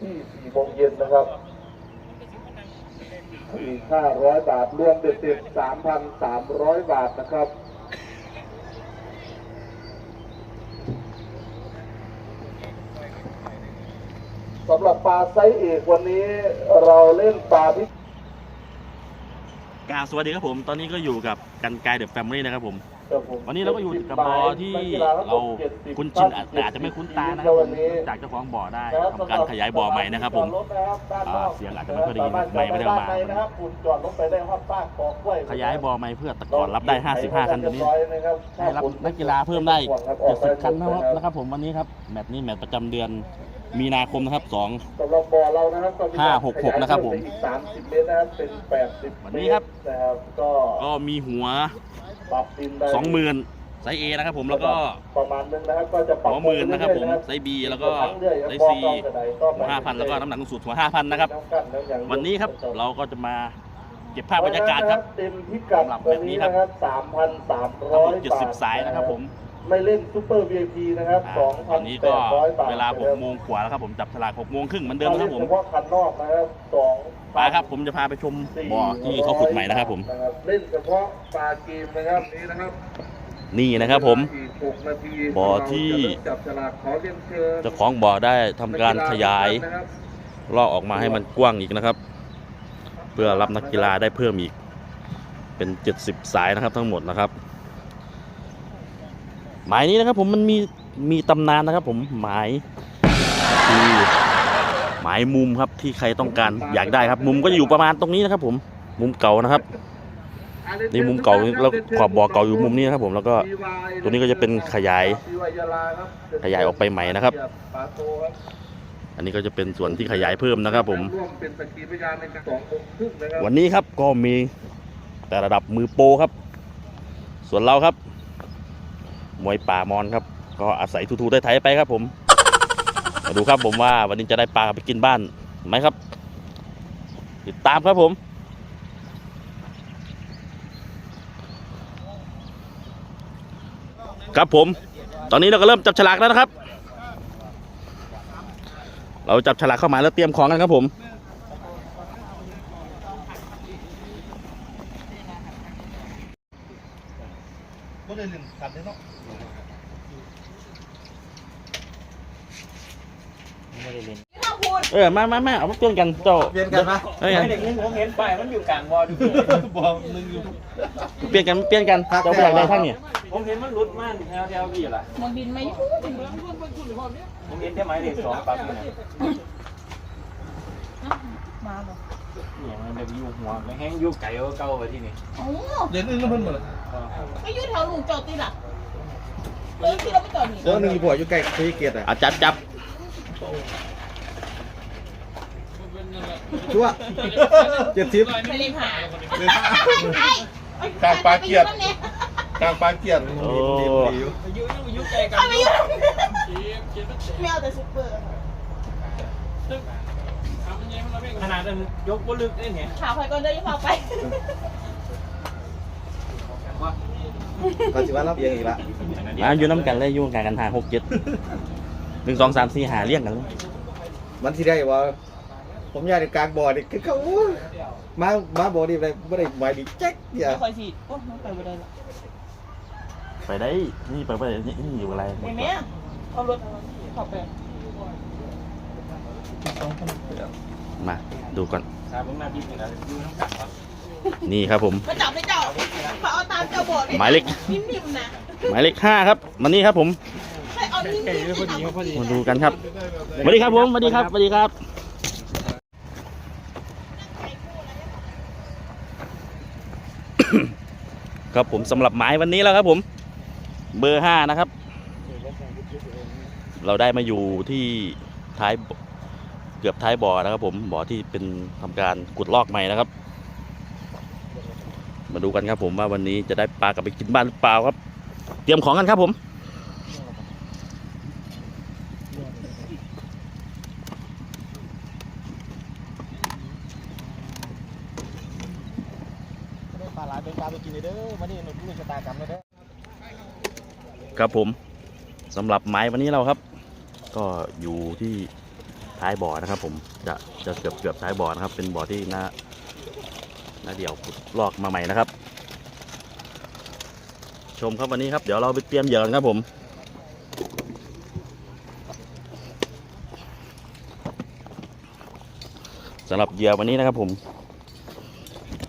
ที่สี่โมงเย็นนะครับอีกห้าร้อยบาท รวมเด็ดๆสามพันสามร้อยบาทนะครับสำหรับปลาไซส์เอกวันนี้เราเล่นปลาที่กาบสวัสดีครับผม ตอนนี้ก็อยู่กับกันกายเดอะแฟมิลี่นะครับผม วันนี้เราก็อยู่กับบอที่เราคุ้นชินแต่อาจจะไม่คุ้นตานะครับผมจากเจ้าของบ่อได้ทำการขยายบ่อใหม่นะครับผมอ่าเสียงอาจจะไม่ค่อยได้ยินไม่ไม่ได้เอามาด้นในนะครับคุณจอดลงไปได้ฮอดปากกอกล้วยขยายบ่อใหม่เพื่อแตะก่อนรับได้ 55 คันตัวนี้ให้ให้รับนักกีฬาเพิ่มได้70คันนะครับนะครับผมวันนี้ครับแมตช์นี้แมตช์ประจำเดือนมีนาคมนะครับ2สำหรับบ่อเรานะครับก็มีห้าหกหกนะครับผมอีก30เมตรนะครับเป็น80วันนี้ครับนะครับก็ก็มีหัว ปรับดินได้20,000ไซส์ A นะครับผมแล้วก็ ประมาณนึงนะครับก็จะปรับหัวหมื่นนะครับผมเอยๆไซส์ B แล้วก็ไซส์ C หัว5,000แล้วก็น้ำหนักสูงสุดหัว5,000นะครับ วันนี้ครับเราก็จะมาเก็บภาพบรรยากาศครับเต็มพิกัดสำหรับวันแบบนี้นี้ครับนะครับสามพันสามทั้งร้หอมยดบาท70สายนะครับผมไม่เล่นซูเปอร์ VIP นะครับอ่าสองตพัอนนนี้ก็ร้อยบาทเวลา6โมงกว่าแล้วครับผมจับฉลาก6โมงครึ่งเหมือนเดิมนะครับผมเฉพาะคันนอกนะครับสอง ไปครับผมจะพาไปชมบ่อที่เขาขุดใหม่นะครับ ผมเล่นเฉพาะปลาเกมนะครับนี่นะครับ นี่นะครับผมอีกหกนาทีบ่อที่เราจะเริ่มจับฉลากขอเรียนเชิญเจ้าของบ่อได้ทำการขยายนะครับลอกออกมาให้มันกว้างอีกนะครับ เพื่อรับนักกีฬาได้เพิ่มอีก เป็น70สายนะครับทั้งหมดนะครับ หมายนี้นะครับผมมันมีมีตำนานนะครับผมหมายคือ หมายมุมครับที่ใครต้องการอยากได้ครับ มุมก็จะอยู่ประมาณตรงนี้นะครับ ผมมุมเก่านะครับนี่มุมเก่าแล้วขอบบ่อเก่าอยู่มุมนี้นะครับ ผมแล้วก็ตัวนี้ก็จะเป็นขยาย ขยายออกไปใหม่นะครับ อันนี้ก็จะเป็นส่วนที่ขยายเพิ่มนะครับ ผม วันนี้ครับก็มีแต่ระดับมือโปรครับ ส่วนเราครับ มวยป่ามอนครับ ก็อาศัยทูๆไทยไปครับผม มาดูครับผมว่าวันนี้จะได้ปลาไปกินบ้านไหมครับ ติดตามครับผม ครับผม ตอนนี้เราก็เริ่มจับฉลากแล้วนะครับ เราจับฉลากเข้ามาแล้วเตรียมของกันครับผมก็เลยหนึ่งขันเลยเนาะ เออมามามาเอามาเปลี่ยนกันเจ้าเปลี่ยนกันปะเอ้ยเด็กนึงผมเห็นป้ายมันอยู่กลางวอลดูบอลหนึ่งอยู่เปลี่ยนกันเปลี่ยนกันเจ้าไปอยากได้ทั้งเนี่ยผมเห็นมันรุดมันแถวแถวพี่ล่ะมองดินไหมผมเห็นแค่ไม้เด็กสองปั๊บนี่นะมาบ่เนี่ยมันแบบอยู่หัวไม่แห้งอยู่ไก่เอาเก่าไปที่นี่โอ้เดือนนึงแล้วเพิ่นหมดเลยไม่อยู่แถวลุงจอดติล่ะเออที่เราไม่จอดนี่เจ้าหนึ่งผัวอยู่ไก่คุยเกียรติอะอาจับจับ ชั่วเจ็ดสิบไปเลยค่ะกลางปลาเกียดกลางปลาเกียดโอ้อยู่อยู่อยู่ไก่กันถ้าไม่อยู่ไม่เอาแต่ซุปเปอร์ขนาดนั้นยกบนลึกได้ไงถามใครก่อนเดี๋ยวจะพาไปก็สิว่ารับเอียงอีกละมาอยู่น้ำกันเลยอยู่กันกันทางหกเจ็ดหนึ่งสองสามสี่หาเรียงกันเลยมันที่ได้ว่า ผมอยากในกลางบ่อนี่คือเขาอู้มามาบ่อนี่อะไรไม่ได้หมายดีแจ๊กเดียวคอยสิโอ้ไม่ไปบ่ได้ละไปได้ นี่ไปไปนี่นี่อยู่อะไรไปแม่เอารถขับไปมาดูก่อนชาบุ้งนาบินนะอยู่น้ำกันวะนี่ครับผม มาจับไปเจ้าเขาเอาตามเจ้าบอกหมายเลข นิ่มๆนะหมายเลขห้าครับมานี่ครับผม ให้เอานิ่มๆพอดีพอดีมาดูกันครับสวัสดีครับผมสวัสดีครับสวัสดีครับ ครับผมสำหรับหมายวันนี้แล้วครับผม เบอร์ห้านะครับ เราได้มาอยู่ที่ท้ายเกือบท้ายบ่อนะครับ ผมบ่อที่เป็นทำการขุดลอกใหม่นะครับ มาดูกันครับผมว่าวันนี้จะได้ปลากลับไปกินบ้านหรือเปล่าครับ เตรียมของกันครับผม ปลาหลายเป็นปลาไปกินเลยเด้อมานี่หนุนลูกชะตากรรมเลยเด้อ ครับผมสำหรับไม้วันนี้เราครับ ก็อยู่ที่ท้ายบ่อนะครับ ผมจะจะเกือบเกือบท้ายบ่อนะครับ เป็นบ่อที่น่าน่าเดี่ยวขุดลอกมาใหม่นะครับ ชมครับวันนี้ครับ เดี๋ยวเราไปเตรียมเหยื่อกันครับผมสำหรับเหยื่อวันนี้นะครับผม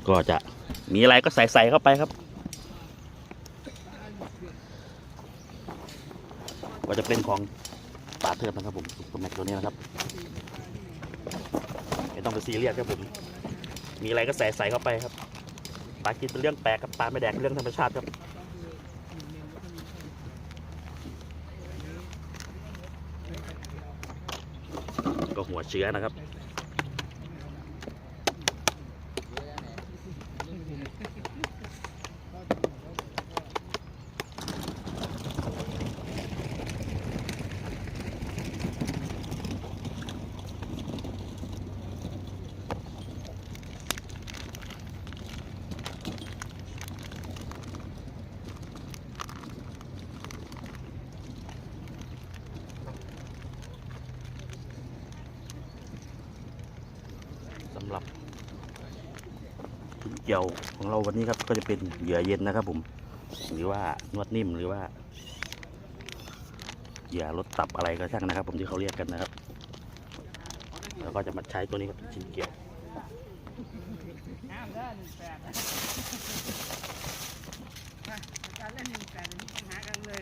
ก็จะมีอะไรก็ใส่ใส่เข้าไปครับ จะเป็นของปลาเทิดนะครับผมตัวแม็กตัวนี้นะครับไม่ต้องไปซีเรียสครับผม มีอะไรก็ใส่ใส่เข้าไปครับปลากินเป็นเรื่องแปลกครับปลาไม่แดกเป็นเรื่องธรรมชาติครับก็หัวเชื้อนะครับ เกี่ยวของเราวันนี้ครับก็จะเป็นเหยื่อเย็นนะครับผม หรือว่านวดนิ่มหรือว่าเหยื่อลดตับอะไรก็ช่างนะครับ ผมที่เขาเรียกกันนะครับ แล้วก็จะมาใช้ตัวนี้ครับชิ้นเกี่ยวการเล่นหนึ่งแปดมีปัญหากันเลย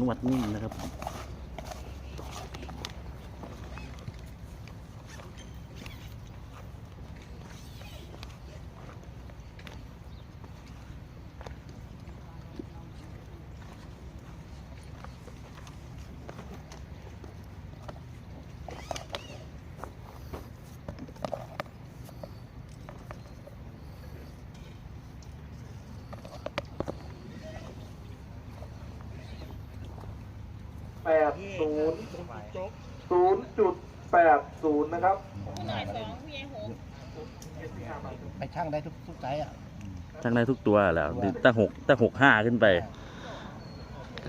นวดนิ่มนะครับ 0.80 นะครับ ผู้หนยสองผู้ใไปช่างได้ทุกทุกไซส์อะช่างได้ทุกตัวแล้วตั้งหกตั้งหกห้าขึ้นไป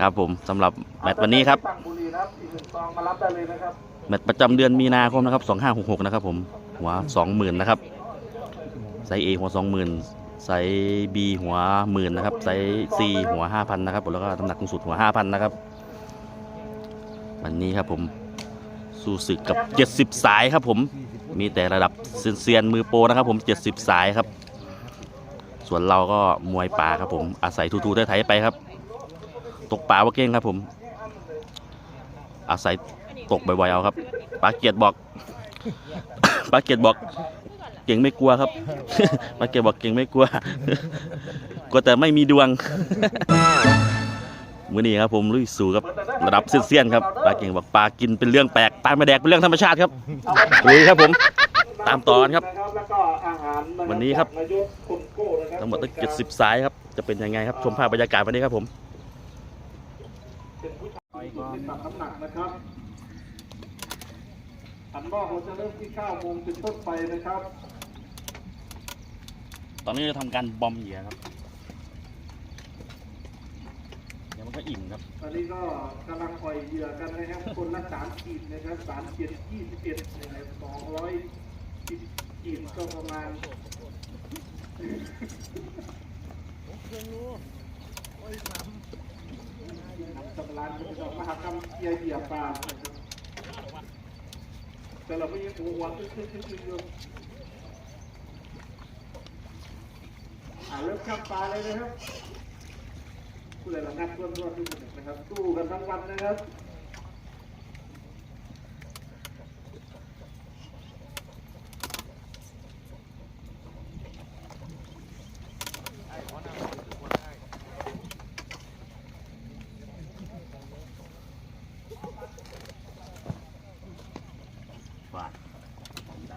ครับผมสำหรับแมตช์วันนี้ครับ แมตช์ประจำเดือนมีนาคมนะครับ2566นะครับผมหัว20,000นะครับไซส์ A หัว20,000ไซส์ B หัวหมื่นนะครับไซส์ C หัว5,000นะครับแล้วก็น้ำหนักสูงสุดหัว5,000นะครับวันนี้ครับผม สู้ศึกกับ 70 สายครับผมมีแต่ระดับเซียนมือโปรนะครับผม 70 สายครับ ส่วนเราก็มวยป่าครับผมอาศัยทูๆไทยไปครับ ตกป่าว่าเก่งครับผม อาศัยตกบ่อยๆเอาครับปาเกียรติบอกปาเกียรติบอกเก่งไม่กลัวครับปาเกียรติบอกเก่งไม่กลัวกลัวแต่ไม่มีดวงมื้อนี้ครับผมลุยสู่ครับ ระดับเซียนๆครับปลาเก่งบอกปลากินเป็นเรื่องแปลกปลาไม่แดกเป็นเรื่องธรรมชาติครับลุยครับผมตามต่อกันครับแล้วก็อาหาระครับ วันนี้ครับนายกคนโก้นะครับทั้งหมดตั้งเจ็ดสิบสายครับ จะเป็นยังไงครับชมภาพบรรยากาศวันนี้ครับผมเป็นผู้ชายที่เป็นตัดน้ำหนักนะครับอันบอกเราจะเริ่มที่9โมงเป็นต้นไปนะครับ ตอนนี้เราทำการบอมเหยื่อครับ เดี๋ยวมันก็อิ่มครับ ตอนนี้ก็กำลังปล่อยเหยื่อกันนะครับ คนละสามขีดนะครับสามขีดยี่สิบเอ็ดนะครับสองร้อยสิบขีดก็ประมาณสำรานเป็นดอกมหากรรมเหยื่อเหยื่อปลาแต่เราไม่ยังหัวหัวขึ้นขึ้นขึ้นขึ้นอยู่อ่าเริ่มข้ามปลาเลยนะครับ ผู้ใดละนัดร่วมร่วมทุกคนนะครับสู้กันทั้งวันนะครับบาดไหน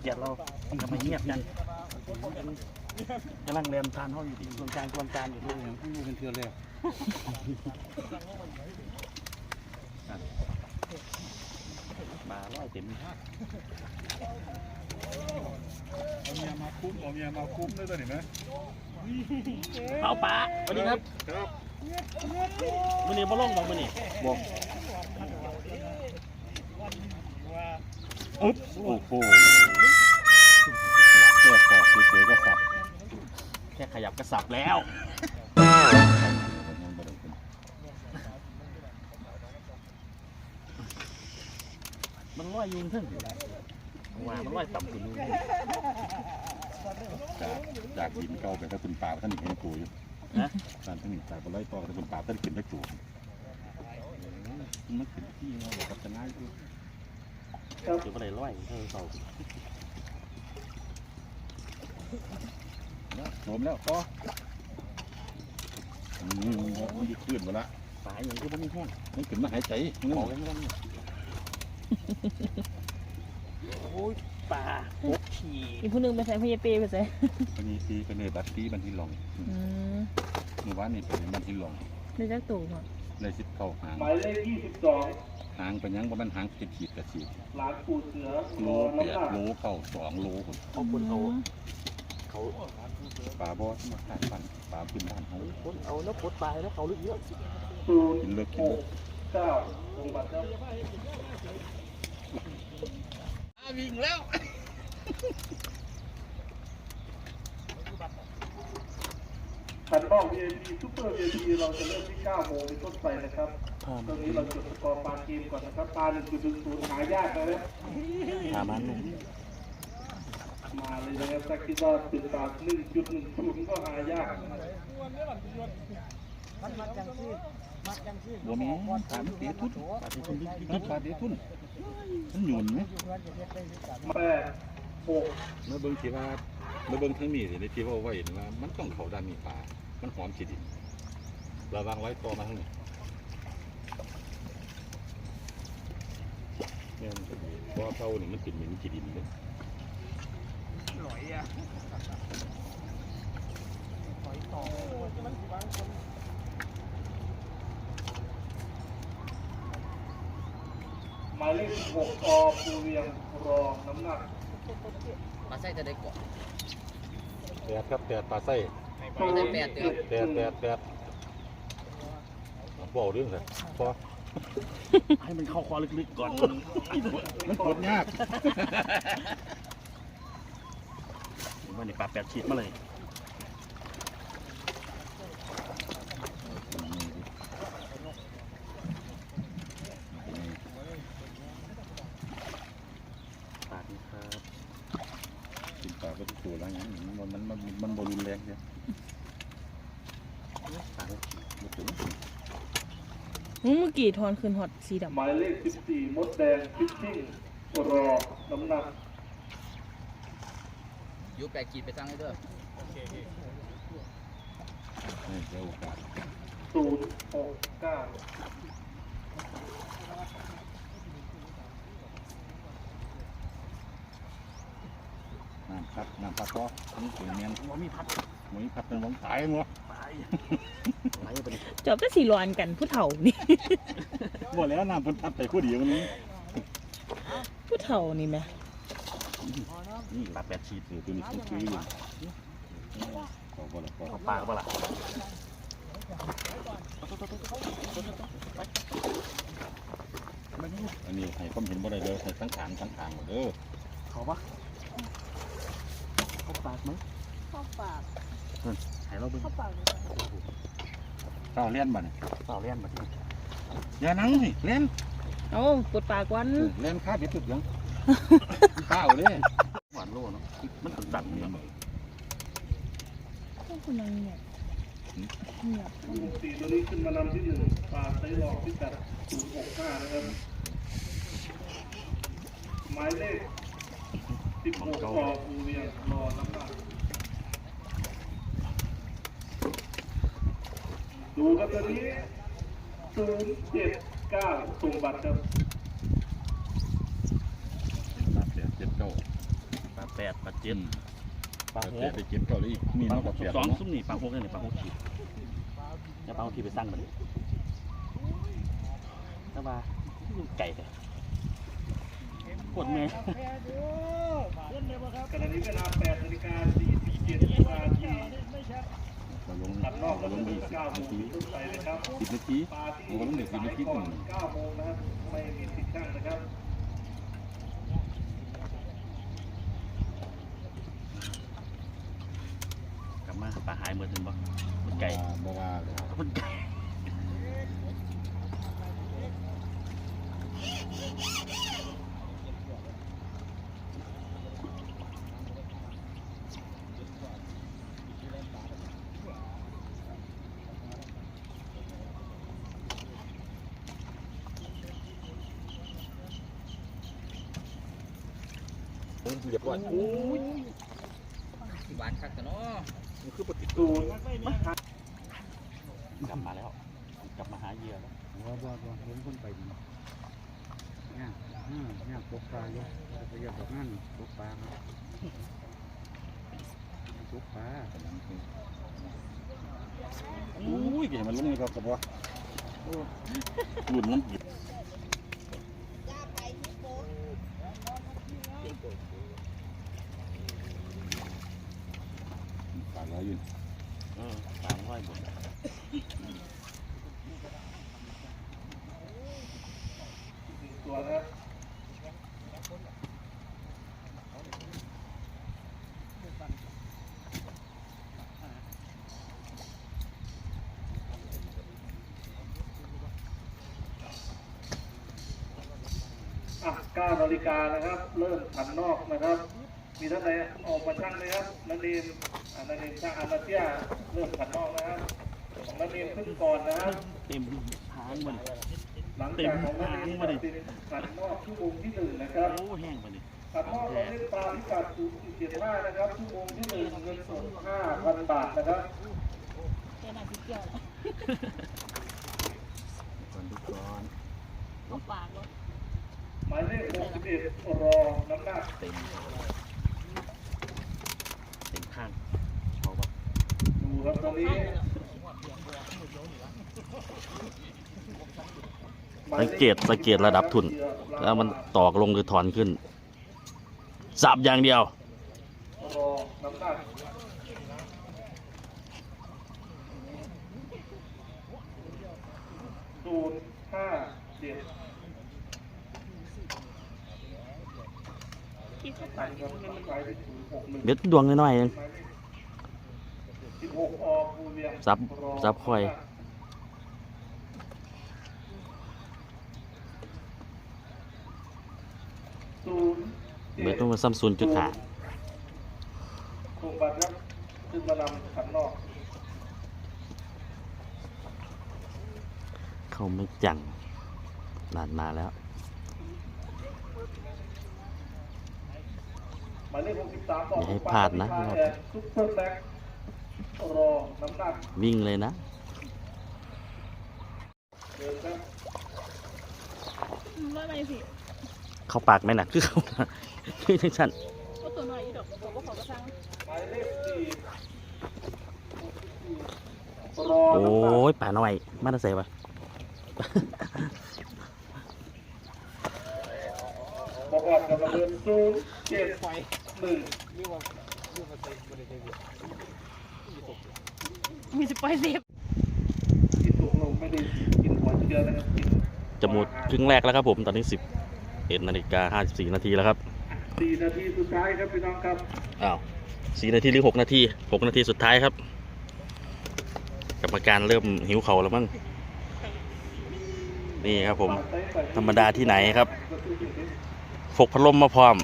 เกียรติเราทำไมเงียบกันกำลังเรียนทานห้องอยู่ดีกวนการกวนการอยู่ด้วยเป็นเทือนเลยมาร้อยเต็มเอาเมียมาคุ้มเอาเมียมาคุ้มด้วยตัวนี้ไหมเอาปลาสวัสดีครับ ครับมื่อนี้มาลงบอกมื่อนี้บอก อุ๊บโอ้โหแค่ปอกเฉยๆก็สับ แค่ขยับก็สับแล้ว มันลอยอยุงเพิ่งว่ามันลอยต่ำขึ้นนู่นจากจากหินเก่าไปถ้าคุณป่าท่านหนึ่งเห็นตัวอยู่นะท่านท่านหนึ่งจากบนไร่ต่อถ้าคุณป่าท่านขึ้นได้ตัวมันขึ้นที่เราบอกกับจะง่ายด้วย เดี๋ยวไปเลยลอยเออเสานะรวมแล้วก็อืมมันดีขึ้นมาละปลาอย่างที่มันมีแห้งมันขึ้นมาหายใจมันออกกันไม่ได้โอ้ยปลาหกขีอีกผู้หนึงไปใส่พยาเปไปใส่วันนี้ตีเป็นเลยบัตรตีบันทีหลงอืมเมื่อวานนี่เป็นบันทีหลงได้จักตู่ค่ะเลยสิบเข้าหางหมายเลขยี่สิบสอง หางเป็นยังว่ามันหางขีดขีดกระขีดหลานปู่เสือโลรอแปน้ำหดนักโลเข้าสองโลคนเขาคนเขาเขาปลาบอสมาขายปันปลาพื้นบ้านเขาคนเอาแล้วปลดปลาแล้วเขาลึกเยอะศูนกินย์เลิกหกินกเก้าลงบัตรครับวิ่งแล้วขันบ้อง VIP ซูเปอร์ VIP เราจะเริ่มที่9โมงเป็นต้นไปนะครับ ตรงนี้เราจดสกอร์ปลาเกมก่อนนะครับปลา1.10หายากนะหามันหนุ่มมาเลยนะครับถ้าคิดว่าเป็นปลา1.10ก็หายากบัวแม่ถามเตี้ยทุนปลาที่คนลึกนักปลาเตี้ยทุนมันหยุนไหมแปดหกเมื่อเบิ้งที่ว่าเมื่อเบิ้งทั้งนี้สิในที่ว่าไว้นี่ว่ามันต้องเขาด้านมีปลา มันหอมขีดินระวังไว้ต่อมาทั้งนี้ นี่ยมันก็ดีเพราะว่าเขาเนี่ยมันติดเหม็นขีดินเลยหมายเลข16อปูเรียงรอน้ำหนักมาใส่จะได้กว่าแปดครับแปดปลาไส้ศูนย์แปดเดืเจ็อนดแปดแปดแปดบอกเรื่องเลยพอ ให้มันเข้าคอลึกๆก่อน มันปวดยากมันนี่ปลาแปดขีดมาเลย ปลาดีครับ กินปลาก็ทุกตัวแล้วอย่างนี้มันมันมันมันบรุนแรงเนี่ย ปลาหกขีด มันถึง เมื่อ กี้ทอนคืนฮอตสีดำหมายเลข14มดแดงฟิชชิ่งรอน้ำหนักยูแปดกีดไปตั้งให้ด้วยนี่เจ้าโอกาสศูนย์หกเก้าน้ำพัดน้ำพัดก็นี่ถึงเมียนว่ามีพัด หมีพัดเป็นวงตายมั้งตายไหลไปเลยจอบก็สีร้อนกันผู้เฒ่านี่ บ่แล้วน้ำเพิ่นพัดไปคู่เดียวนี้ผู้เฒ่านี่ไหมนี่ปลาแปดขีดเออตัวนี้คือคืออยู่ขอบ่ละขอเอาปลาก็ปลาละอันนี้ให้ความเห็นบ่ได้เลยให้ทั้งขางทั้งขางหมดเด้อเขาปะเขาปากมั้งเข้าปาก ให้เราเบิ่งเข้าปากเฝ้าเล่นบ่เนี่ยเปล่าเล่นมาดิอย่านั่งนี่เล่นเอาปวดปากวันเออเล่นข้าบิดตุดยังข้าวเลยหวานโลเนาะมันถึงตัดเนี่ยคุณนางเนี่ยเงียบลูกสี่ตัวนี้ขึ้นมานำที่หนึ่งปลาไซรอกที่กัดศูนย์หกห้านะครับหมายเลขสิบหกกอภูเวียงรอน้ำหนัก ดูครับตัวนี้ศูนย์เจ็ดเก้าส่งบัตรครับปลาแปดเจ็ดเก้าปลาแปดปลาเจ็ดปปลาลาหแปดกไปเจ็ดเก้าเลยอีกมีปลาน้องกับแปดสองเนาะซุ้มนี่ปลาหกนี่ปลาหกขีดแล้วปลาหกขีดไปสร้างมาดิแล้วว่าลูกไก่เลยปวดแม่ขณะนี้เวลา8นาฬิกา47นาที ลงนอกเราแล้วลก็งถึดีง9โมงต้นาทีสิบนาทีปลาที่เราลงเด็กสิบนาทีก่ก่ออนน9โมงนะครับ ไม่มีติดตั้งนะครับ กลับมาปลาหายหมดเลยบ่มันไก่ บ่ว่าเลย มันไก่ เรียบร้อยหวานคักกันเนาะมันคือปฏิศูนย์กลับมาแล้ว กลับมาหาเหยื่อแล้วว่าว่าว่าผมคนไปดีเนี่ยอืมเนี่ยตกปลาอยู่ไปเยอะแบบนั้นตกปลาครับตกปลาอุ้ยเกี่ยมันลงนี่ครับกับว่าหลุนน้ำหยิบ ปลาร้อยยืน เออปลาห้อยบน ตัวนะครับอะ9 นาฬิกานะครับ เริ่มขันนอกนะครับ มีท่านใดออกมาช่างไหมครับนันเรียนอ่านันเรียนช่างอานาเซียเริ่มขันนอกนะครับของนันเรียนขึ้นก่อนนะครับเต็มหางมันหลังจากของนันเรียนตัดสินขันนอกชั่วโมงที่หนึ่งนะครับโอ้แห้งมาดิขันนอกเราเล่นปลาพิกัด0.75นะครับชั่วโมงที่หนึ่งเงินสด5,000บาทนะครับแค่นั้นสิเกี่ยวแล้วก่อนทุกก่อนเอาปากเลยห มายเลข61รอน้ำหนักเต็มเต็มข้างเอาปะดูครับตอนนี้สังเกตสังเกตระดับทุน แล้วมันตอกลงหรือถอนขึ้นสับอย่างเดียวศูนย์ห้าเจ็ด เขาตัปาดกครับหมายเลขศูนย์หกหนึ่งเบ็ดดวงน้อยๆเองซับซับค่อยเบ็ดต้องมาซ้ำศูนย์จุดหาส่งบัตรครับขึ้นมานำขันนอกเขาไม่จังหลานมาแล้ว หมายเลข63บอกอย่าให้พลาดนะ ซุปเปอร์แบ็ครอน้ำหนักวิ่งเลยนะ เดินครับว่าไงสิเข้าปากไหมนะคือเขาคือจังสันก็ตัวน้อยอีดอกตัวก็ขอกระซังหมายเลข4รอโอ้น้ำหนักยป่าน้อย มาตาเสปะบอกว่าจะมาเดินศูนย์เจ็ดหนึ่ง มีสปอยเซฟที่สูงลงไม่ได้กินหัวเชื้อนะครับกินจะหมดครึ่งแรกแล้วครับผมตอนนี้สิบเอ็ดนาฬิกาห้าสิบสี่นาทีแล้วครับสี่นาทีสุดท้ายครับพี่น้องครับอ้าวสี่นาทีหรือหกนาทีหกนาทีสุดท้ายครับกรรมการเริ่มหิวเขาแล้วมั้งนี่ครับผมธรรมดาที่ไหนครับฟกพัดลมมาพร้อม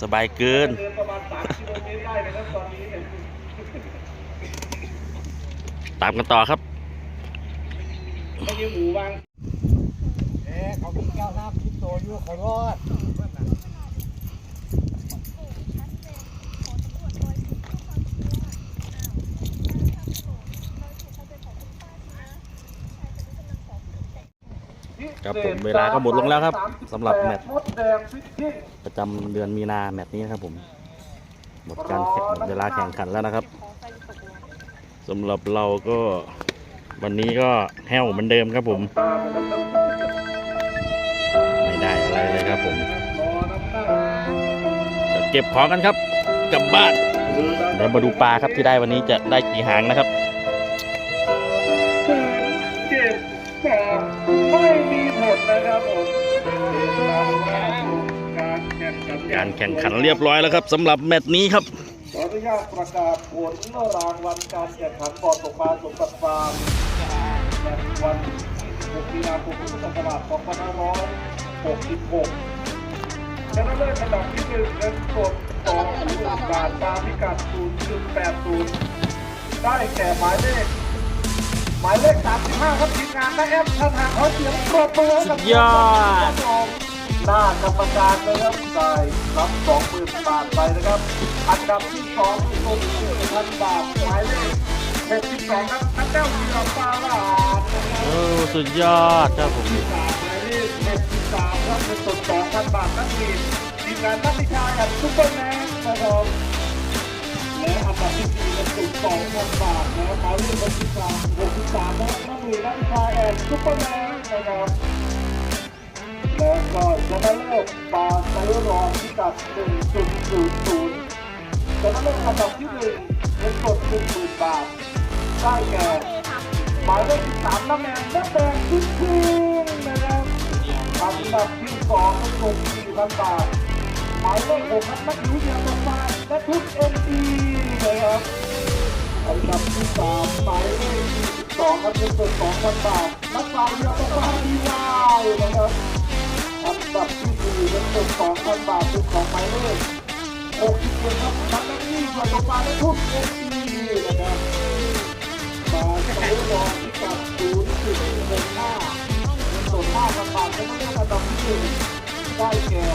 สบายเกิน เดินประมาณสามกิโลเมตรได้นะครับตอนนี้ตามกันต่อครับ ไม่ยืมหมูวาง เอ๊ะเขามีแก้วน้ำพิษโตอยู่ขอรอด ครับผมเวลาก็หมดลงแล้วครับสำหรับแมตช์มดแดงฟิตติ้งประจำเดือนมีนาแมตช์นี้นะครับผม หมดการแข่งหมดเวลาแข่งขันแล้วนะครับสำหรับเราก็วันนี้ก็แห้วเหมือนเดิมครับผมตามนะครับไม่ได้อะไรเลยครับผมรอน้ำหน้าเก็บของกันครับกลับบ้านเดี๋ยวมาดูปลาครับที่ได้วันนี้จะได้กี่หางนะครับ เจ็บสองไม่มีผลนะครับผมการแข่งขันการแข่งขันเรียบร้อยแล้วครับสำหรับแมตช์นี้ครับขออนุญาตประกาศผลรางวัลการแข่งขันบอลตกปลาสมบัติฟาร์มในวันที่26มีนาคมพุทธศักราช2566ชนะเลิศอันดับที่หนึ่งเงินสด20,000บาทตามพิกัด0.80 ได้แก่หมายเลข หมายเลข 35 ครับทีมงานนะแอปท่านหากขอเสียงปรบมือให้กับสุดยอดหน้ากรรมการนะครับได้รับ20,000บาทไปนะครับ อันดับที่2คือตัวที่1,000บาทหมายเลข62ครับนักแต้วธีรปาลาดนะครับโอ้สุดยอดครับผมที่สามหมายเลข63ครับเป็นสด2,000บาทนักทีมทีมงานนักวิชาอย่างซุปเปอร์แมนนะครับ และอันดับที่สี่เป็นสุด2,000บาทนะครับหมายเลข63 63นะครับนักเรียนนักชายแอนซุปเปอร์แมนนะครับแล้วก็ชนะเลิศปาไซรอนพิกัด1.00ชนะเลิศอันดับที่1เงินสด10,000บาทได้แก่หมายเลข13น้ำแดงน้ำแดงพิชิงนะครับอันดับที่2เงินสด4,000บาทหมายเลข6ครับนักยูเยียร์ตกมาและทุกเอ็นดี นะครับอันดับที่3หมายเลข22ครับเงินสด2,000บาทนักสาวเรือตกมาดีวายนะครับอันดับที่สี่เป็นเงินสองพันบาทเป็นของหมายเลขหกสิบเจ็ดครับนักนักนี่เกิดลงมาได้ทุกเอ็นดีนะครับมาใช้รองที่กับศูนย์จุดหนึ่งห้าเป็นส่วนห้าพันบาทเป็นเรื่องอันดับที่หนึ่งได้แก่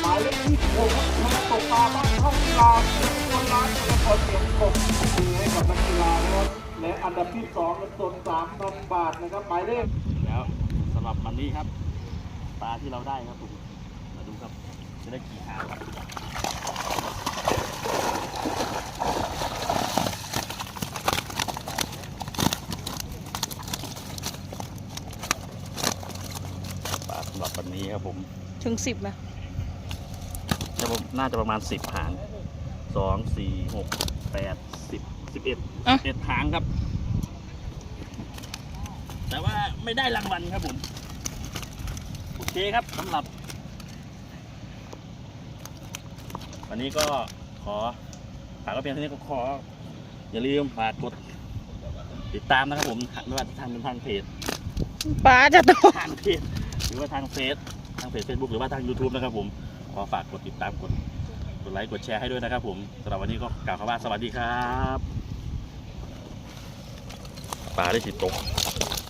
หมายเลขที่หกครับคณะตกปลาบ้านท่องกีฬาเป็นคนร้านนคนเสียงกบมือให้กับนักกีฬานะครับและอันดับที่สองเป็นส่วนสามพันบาทนะครับหมายเลขแล้วสำหรับวันนี้ครับปลาที่เราได้ครับผมมาดูครับจะได้กี่หางครับปลาสำหรับวันนี้ครับผม ถึงสิบไหม จะประน่าจะประมาณสิบหางสองสี่หกแปดสิบสิบเอ็ดเอ็ดหางครับ แต่ว่าไม่ได้รางวัลครับผม โอเคครับสำหรับ วันนี้ก็ขอฝากก็เพียงเท่านี้ก็ขอ อย่าลืมฝากกด ติดตามนะครับผมไม่ว่าจะทางเป็นทางเพจป้าจะโต ทางเพจหรือว่าทางเฟซทางเพจเฟซบุ๊กหรือว่าทาง YouTube นะครับผม ขอฝากกดติดตามกดกดไลค์กดแชร์ให้ด้วยนะครับผมสำหรับวันนี้ก็กล่าวคำว่าสวัสดีครับ ปลาได้สิตก